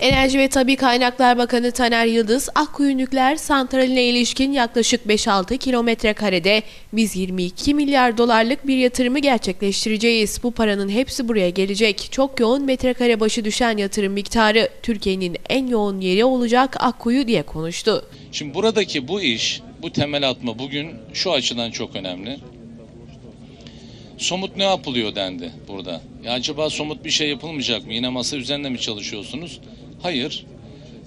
Enerji ve Tabi Kaynaklar Bakanı Taner Yıldız, Akkuyu Nükleer Santraline ilişkin yaklaşık 5-6 kilometre karede biz 22 milyar dolarlık bir yatırımı gerçekleştireceğiz. Bu paranın hepsi buraya gelecek. Çok yoğun metrekare başı düşen yatırım miktarı Türkiye'nin en yoğun yeri olacak Akkuyu diye konuştu. Şimdi buradaki bu iş, bu temel atma bugün şu açıdan çok önemli. Somut ne yapılıyor dendi burada. Ya acaba somut bir şey yapılmayacak mı? Yine masa üzerinde mi çalışıyorsunuz? Hayır.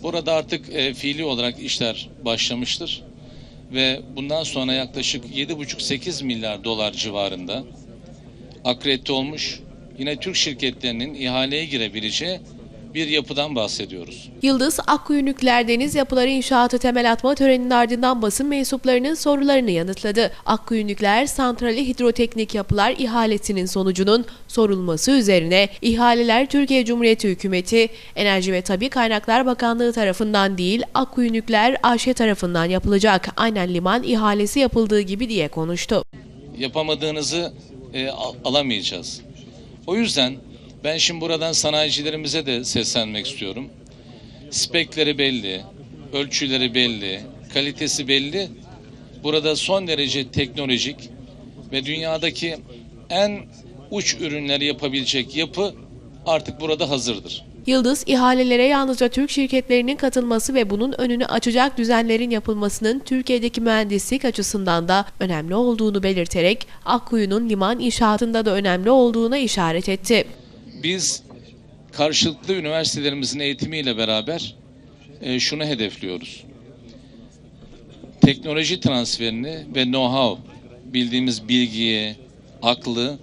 Burada artık e, fiili olarak işler başlamıştır. Ve bundan sonra yaklaşık 7,5-8 milyar dolar civarında akredite olmuş. Yine Türk şirketlerinin ihaleye girebileceği bir yapıdan bahsediyoruz. Yıldız, Akkuyu Nükleer Deniz Yapıları İnşaatı temel atma töreninin ardından basın mensuplarının sorularını yanıtladı. Akkuyu Nükleer Santrali Hidroteknik Yapılar ihalesinin sonucunun sorulması üzerine ihaleler Türkiye Cumhuriyeti Hükümeti, Enerji ve Tabi Kaynaklar Bakanlığı tarafından değil Akkuyu Nükleer AŞ tarafından yapılacak. Aynen liman ihalesi yapıldığı gibi diye konuştu. yapamadığınızı e, al- alamayacağız. O yüzden ben şimdi buradan sanayicilerimize de seslenmek istiyorum. Spekleri belli, ölçüleri belli, kalitesi belli. Burada son derece teknolojik ve dünyadaki en uç ürünleri yapabilecek yapı artık burada hazırdır. Yıldız, ihalelere yalnızca Türk şirketlerinin katılması ve bunun önünü açacak düzenlerin yapılmasının Türkiye'deki mühendislik açısından da önemli olduğunu belirterek Akkuyu'nun liman inşaatında da önemli olduğuna işaret etti. Biz karşılıklı üniversitelerimizin eğitimiyle beraber e, şunu hedefliyoruz. Teknoloji transferini ve know-how, bildiğimiz bilgiyi, aklı,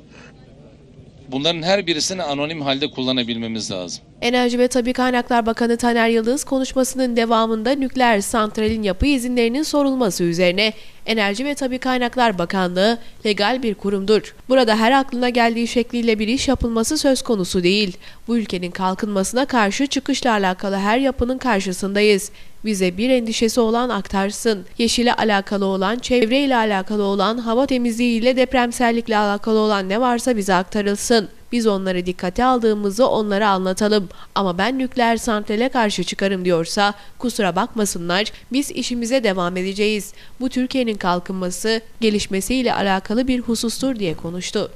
bunların her birisini anonim halde kullanabilmemiz lazım. Enerji ve Tabi Kaynaklar Bakanı Taner Yıldız konuşmasının devamında nükleer santralin yapı izinlerinin sorulması üzerine Enerji ve Tabi Kaynaklar Bakanlığı legal bir kurumdur. Burada her aklına geldiği şekliyle bir iş yapılması söz konusu değil. Bu ülkenin kalkınmasına karşı çıkışla alakalı her yapının karşısındayız. Bize bir endişesi olan aktarsın. Yeşile alakalı olan, çevreyle alakalı olan, hava temizliğiyle depremsellikle alakalı olan ne varsa bize aktarılsın. Biz onları dikkate aldığımızı onlara anlatalım. Ama ben nükleer santrale karşı çıkarım diyorsa kusura bakmasınlar biz işimize devam edeceğiz. Bu Türkiye'nin kalkınması, gelişmesiyle alakalı bir husustur diye konuştu.